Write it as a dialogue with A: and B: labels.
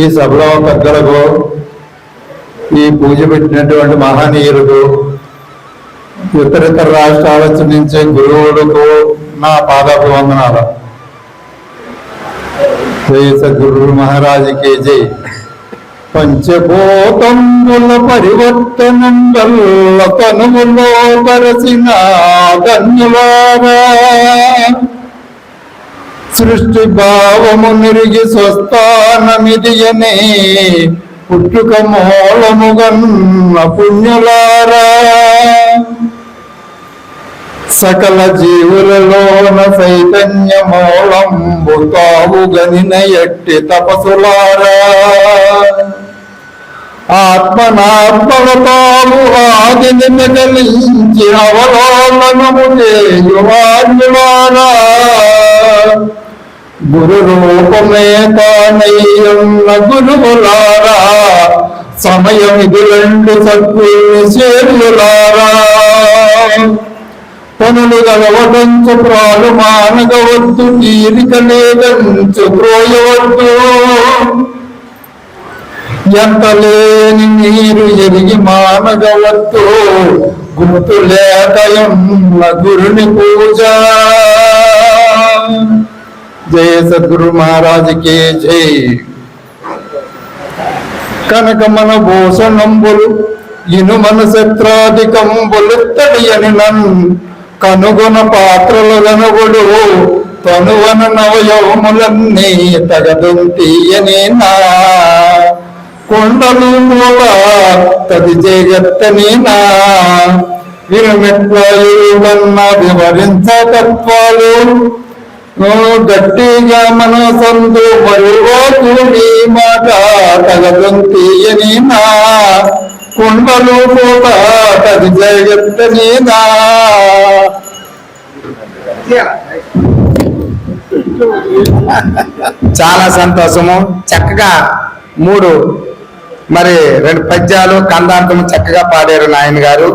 A: ఈ సభలో పెద్దలకు ఈ పూజ పెట్టినటువంటి మహనీయులకు ఇతరితర రాష్ట్రాల నుంచి గురువులకు నా పాదాపు వందనాలు. జై సద్గురు మహారాజుకి జై. పంచభూతముల పరివర్తనం వల్ల తనుములో పరసిన ధన్యవాద సృష్టి భావము నిరిగి స్వస్థానమిదియనే. పుట్టుక మూలముగన్న పుణ్యులారా సకల జీవులలోన చైతన్య మూలంబు తావు గనిన ఎట్టి తపసులారా. ఆత్మనాత్మల తాము ఆదిని మిగలించి అవలోకనము చేయువాన్యులారా గురు రూపమే తానయ్యున్న గురువులారా సమయం రెండు సద్గురు చేరులారా పనులు గలవటంచు ప్రాణు మానగవద్దు తీరిక లేదంచు ప్రోయవద్దు ఎంత లేని నీరు ఎరిగి మానగవద్దు గుర్తు లేకయున్న గురుని పూజ. జయ సద్గురు మహారాజుకి జై. కనక మన భూషణంబులు ఇను మన శత్రాధికంబులు తడియని నన్ కనుగొన పాత్రలు గనుగుడు తనువన నవయవములన్నీ తగదుంతీయని నా. కొండలు మూల తది జగత్తని నా. విరమెట్లన్న వివరించ తత్వాలు నువ్వు గట్టిగా మన మరువకు నీ మాట తగదుంతీయని నా. కుండలు పోత తది జగత్తని నా
B: చాలా సంతోషము. చక్కగా మూడు మరి రెండు పద్యాలు కందాంతము చక్కగా పాడారు నాయన గారు